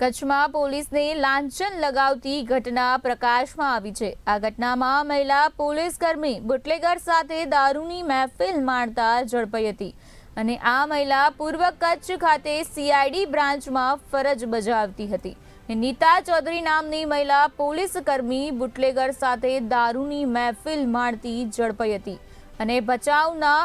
કચ્છમાં પોલીસને લાંછન લગાવતી ઘટના પ્રકાશમાં આવી છે. આ ઘટનામાં મહિલા પોલીસ કર્મી બુટલેગર સાથે દારૂની મહેફિલ માણતા ઝડપાઈ હતી અને આ મહિલા પૂર્વ કચ્છ ખાતે સીઆઈડી બ્રાન્ચમાં ફરજ બજાવતી હતી. નીતા ચૌધરી નામની મહિલા પોલીસ કર્મી બુટલેગર સાથે દારૂની મહેફિલ માણતી ઝડપાઈ હતી અને ભચાઉના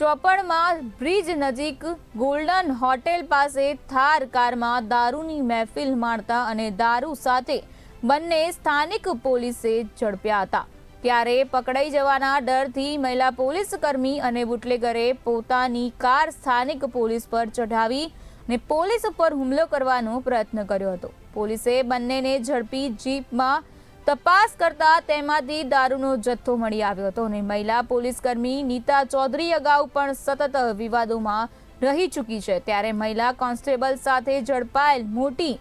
ચોપડમાં બ્રિજ નજીક ગોલ્ડન હોટેલ પાસે થાર કારમાં દારૂની મહેફિલ માણતા અને દારૂ સાથે બંને સ્થાનિક પોલીસે ઝડપ્યા હતા. ત્યારે પકડાઈ જવાના ડરથી મહિલા પોલીસ કર્મી અને બુટલેગરે પોતાની કાર સ્થાનિક પોલીસ પર ચઢાવી અને પોલીસ ઉપર હુમલો કરવાનો પ્રયત્ન કર્યો હતો. પોલીસે બંનેને ઝડપી જીપમાં તપાસ કરતા તેમાંથી દારૂનો જથ્થો મળી આવ્યો હતો અને મહિલા પોલીસકર્મી નીતા ચૌધરી અગાઉ પણ સતત વિવાદોમાં રહી ચૂકી છે. ત્યારે મહિલા કોન્સ્ટેબલ સાથે ઝડપાયેલ મોટી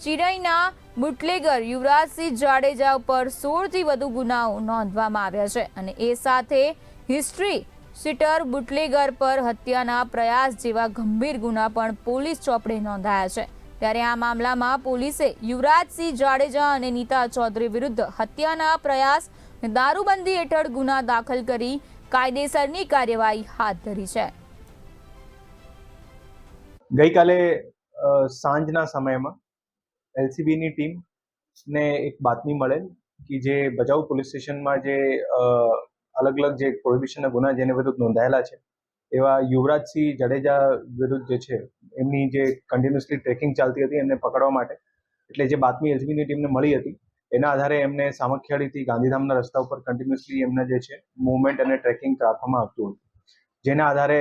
ચિરાઈના બુટલેગર યુવરાજસિંહ જાડેજા ઉપર સોળથી વધુ ગુનાઓ નોંધવામાં આવ્યા છે અને એ સાથે હિસ્ટ્રી સીટર બુટલેગર પર હત્યાના પ્રયાસ જેવા ગંભીર ગુના પણ પોલીસ ચોપડે નોંધાયા છે. ત્યારે આ મામલામાં પોલીસે યુવરાજસિંહ જાડેજા અને નીતા ચૌધરી વિરુદ્ધ હત્યાના પ્રયાસ દારૂબંધી હેઠળ ગુના દાખલ કરી કાયદેસરની કાર્યવાહી હાથ ધરી છે. ગઈકાલે સાંજના સમયમાં એલસીબીની ટીમ ને એક બાતમી મળેલ કે જે ભજાઉ પોલીસ સ્ટેશનમાં જે અલગ અલગ જે પ્રોહિબિશનના ગુના જેને વિરુદ્ધ નોંધાયેલા છે, એવા યુવરાજસિંહ જાડેજા વિરુદ્ધ જે છે એમની જે કન્ટિન્યુઅસલી ટ્રેકિંગ ચાલતી હતી એમને પકડવા માટે, એટલે જે બાતમી એલસીબીની ટીમને મળી હતી, એના આધારે એમને સામખિયાળીથી ગાંધીધામના રસ્તા ઉપર કન્ટિન્યુઅસલી એમને જે છે મુવમેન્ટ અને ટ્રેકિંગ રાખવામાં આવતું હતું. જેના આધારે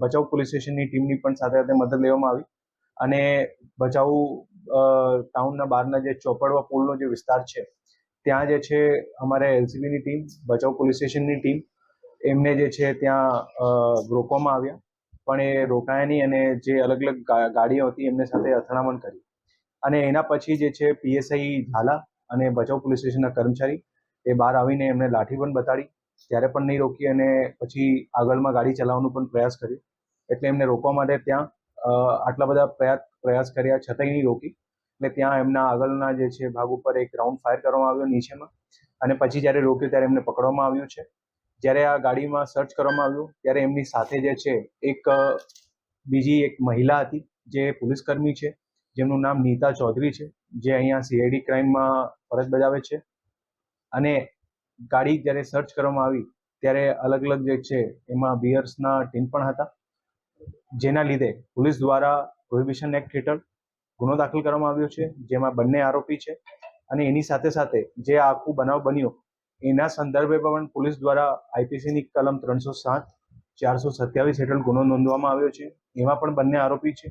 બચાવ પોલીસ સ્ટેશનની ટીમની પણ સાથે સાથે મદદ લેવામાં આવી અને ભચાઉ ટાઉનના બહારના જે ચોપડવા પુલનો જે વિસ્તાર છે, ત્યાં જે છે, અમારે એલસીબીની ટીમ, ભચાઉ પોલીસ સ્ટેશનની ટીમ એમને જે છે, ત્યાં રોકવામાં આવ્યા. પણ એ રોકાયા નહીં અને જે અલગ અલગ ગાડીઓ હતી એમને સાથે અથડામણ કરી. અને એના પછી જે છે પીએસઆઈ ઝાલા અને ભચાઉ પોલીસ સ્ટેશનના કર્મચારી, એ બહાર આવીને એમને લાઠી પણ બતાડી, ત્યારે પણ નહીં રોકી અને પછી આગળમાં ગાડી ચલાવવાનો પણ પ્રયાસ કર્યો. એટલે એમને રોકવા માટે ત્યાં આટલા બધા પ્રયાસ પ્રયાસ કર્યા, છતાંય નહીં રોકી. એટલે ત્યાં એમના આગળના જે છે ભાગ ઉપર એક રાઉન્ડ ફાયર કરવામાં આવ્યો નીચેમાં. અને પછી જ્યારે રોક્યો ત્યારે એમને પકડવામાં આવ્યું છે. જ્યારે આ ગાડીમાં સર્ચ કરવામાં આવ્યું, ત્યારે એમની સાથે જે છે, એક બીજી એક મહિલા હતી, જે પોલીસ કર્મી છે, જેમનું નામ નીતા ચૌધરી છે, જે અહીંયા સીઆઈડી ક્રાઇમમાં ફરજ બજાવે છે. અને ગાડી જ્યારે સર્ચ કરવામાં આવી, ત્યારે અલગ અલગ જે છે, એમાં બિયર્સના ટીન પણ હતા. જેના લીધે પોલીસ દ્વારા પ્રોહિબિશન એક્ટ હેઠળ ગુનો દાખલ કરવામાં આવ્યો છે, જેમાં બંને આરોપી છે. અને એની સાથે સાથે જે આખું બનાવ બન્યો એના સંદર્ભે પણ પોલીસ દ્વારા આઈપીસીની કલમ ત્રણસો સાત ચારસો સત્યાવીસ હેઠળ ગુનો નોંધવામાં આવ્યો છે. એમાં પણ બંને આરોપી છે.